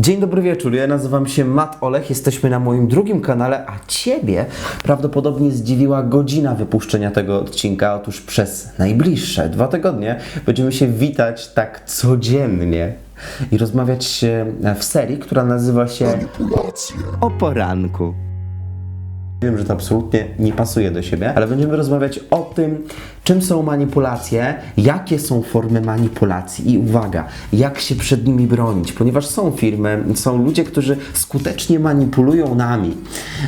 Dzień dobry wieczór, ja nazywam się Matt Olech, jesteśmy na moim drugim kanale, a Ciebie prawdopodobnie zdziwiła godzina wypuszczenia tego odcinka. Otóż przez najbliższe dwa tygodnie będziemy się witać tak codziennie i rozmawiać w serii, która nazywa się. O poranku. Wiem, że to absolutnie nie pasuje do siebie, ale będziemy rozmawiać o tym, czym są manipulacje, jakie są formy manipulacji i uwaga, jak się przed nimi bronić, ponieważ są firmy, są ludzie, którzy skutecznie manipulują nami.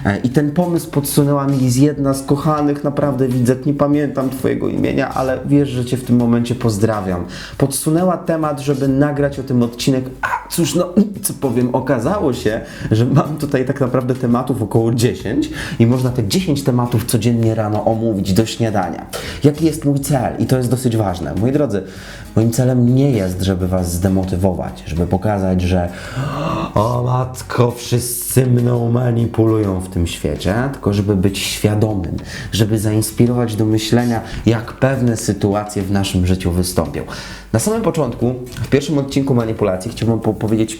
E, I ten pomysł podsunęła mi z jedna z kochanych, naprawdę widzę, nie pamiętam Twojego imienia, ale wiesz, że Cię w tym momencie pozdrawiam. Podsunęła temat, żeby nagrać o tym odcinek, a cóż, no co powiem, okazało się, że mam tutaj tak naprawdę tematów około 10 i można te 10 tematów codziennie rano omówić do śniadania. Jaki jest mój cel? I to jest dosyć ważne. Moi drodzy, moim celem nie jest, żeby Was zdemotywować, żeby pokazać, że o matko, wszyscy mną manipulują w tym świecie, tylko żeby być świadomym, żeby zainspirować do myślenia, jak pewne sytuacje w naszym życiu wystąpią. Na samym początku, w pierwszym odcinku manipulacji, chciałbym po- powiedzieć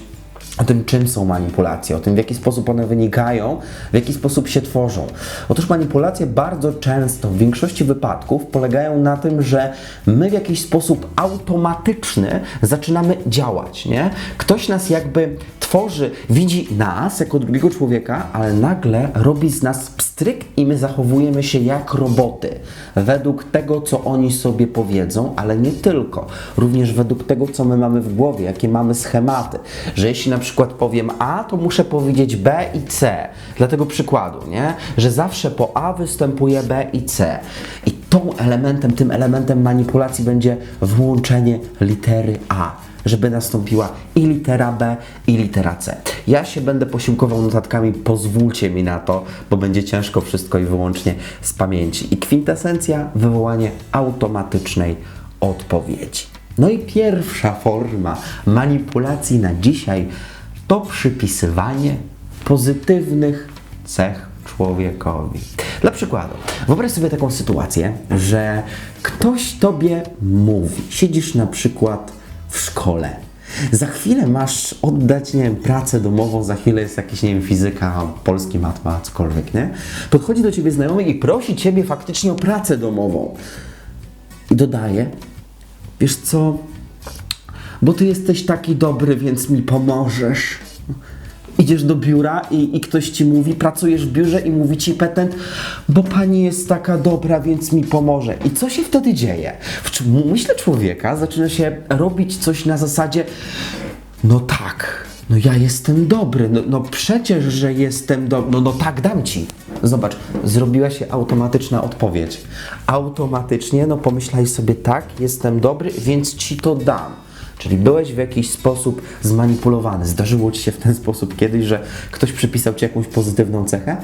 o tym, czym są manipulacje, o tym, w jaki sposób one wynikają, w jaki sposób się tworzą. Otóż manipulacje bardzo często, w większości wypadków, polegają na tym, że my w jakiś sposób automatyczny zaczynamy działać, nie? Ktoś nas jakby tworzy, widzi nas jako drugiego człowieka, ale nagle robi z nas pstryk i my zachowujemy się jak roboty, według tego, co oni sobie powiedzą, ale nie tylko, również według tego, co my mamy w głowie, jakie mamy schematy, że jeśli na przykład powiem A, to muszę powiedzieć B i C, dla tego przykładu, nie? Że zawsze po A występuje B i C. I tą elementem, tym elementem manipulacji będzie włączenie litery A żeby nastąpiła i litera B, i litera C. Ja się będę posiłkował notatkami, pozwólcie mi na to, bo będzie ciężko wszystko i wyłącznie z pamięci. I kwintesencja wywołanie automatycznej odpowiedzi. No i pierwsza forma manipulacji na dzisiaj to przypisywanie pozytywnych cech człowiekowi. Dla przykładu, wyobraź sobie taką sytuację, że ktoś tobie mówi, siedzisz na przykład w szkole. Za chwilę masz oddać, nie wiem, pracę domową, za chwilę jest jakiś, nie wiem, fizyka, polski, matma, cokolwiek, nie? Podchodzi do ciebie znajomy i prosi ciebie faktycznie o pracę domową. I dodaje, wiesz co, bo ty jesteś taki dobry, więc mi pomożesz. Idziesz do biura i, i ktoś ci mówi, pracujesz w biurze i mówi ci petent, bo pani jest taka dobra, więc mi pomoże. I co się wtedy dzieje? W myśle człowieka zaczyna się robić coś na zasadzie, no tak, no ja jestem dobry, no, no przecież, że jestem dobry, no, no tak, dam ci. Zobacz, zrobiła się automatyczna odpowiedź. Automatycznie, no pomyślaj sobie, tak, jestem dobry, więc ci to dam. Czyli byłeś w jakiś sposób zmanipulowany. Zdarzyło ci się w ten sposób kiedyś, że ktoś przypisał ci jakąś pozytywną cechę?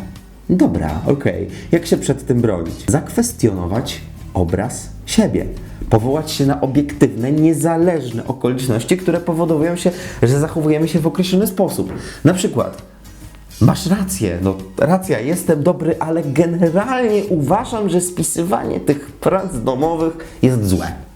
Dobra, okej. Jak się przed tym bronić? Zakwestionować obraz siebie. Powołać się na obiektywne, niezależne okoliczności, które powodują się, że zachowujemy się w określony sposób. Na przykład, Masz rację, no racja, jestem dobry, ale generalnie uważam, że spisywanie tych prac domowych jest złe.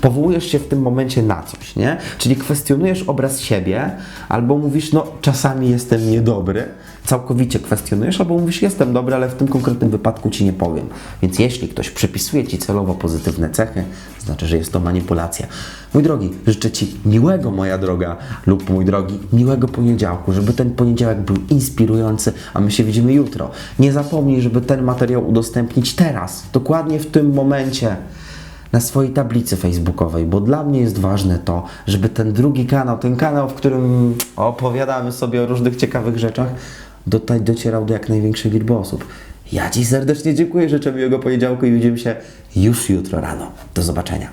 Powołujesz się w tym momencie na coś, nie? Czyli kwestionujesz obraz siebie, albo mówisz, no czasami jestem niedobry, całkowicie kwestionujesz, albo mówisz, jestem dobry, ale w tym konkretnym wypadku ci nie powiem. Więc jeśli ktoś przypisuje ci celowo pozytywne cechy, znaczy, że jest to manipulacja. Mój drogi, życzę ci miłego, moja droga, lub mój drogi, miłego poniedziałku, żeby ten poniedziałek był inspirujący, a my się widzimy jutro. Nie zapomnij, żeby ten materiał udostępnić teraz, dokładnie w tym momencie na swojej tablicy facebookowej, bo dla mnie jest ważne to, żeby ten drugi kanał, ten kanał, w którym opowiadamy sobie o różnych ciekawych rzeczach, tutaj docierał do jak największej liczby osób. Ja Ci serdecznie dziękuję, życzę miłego poniedziałku i widzimy się już jutro rano. Do zobaczenia.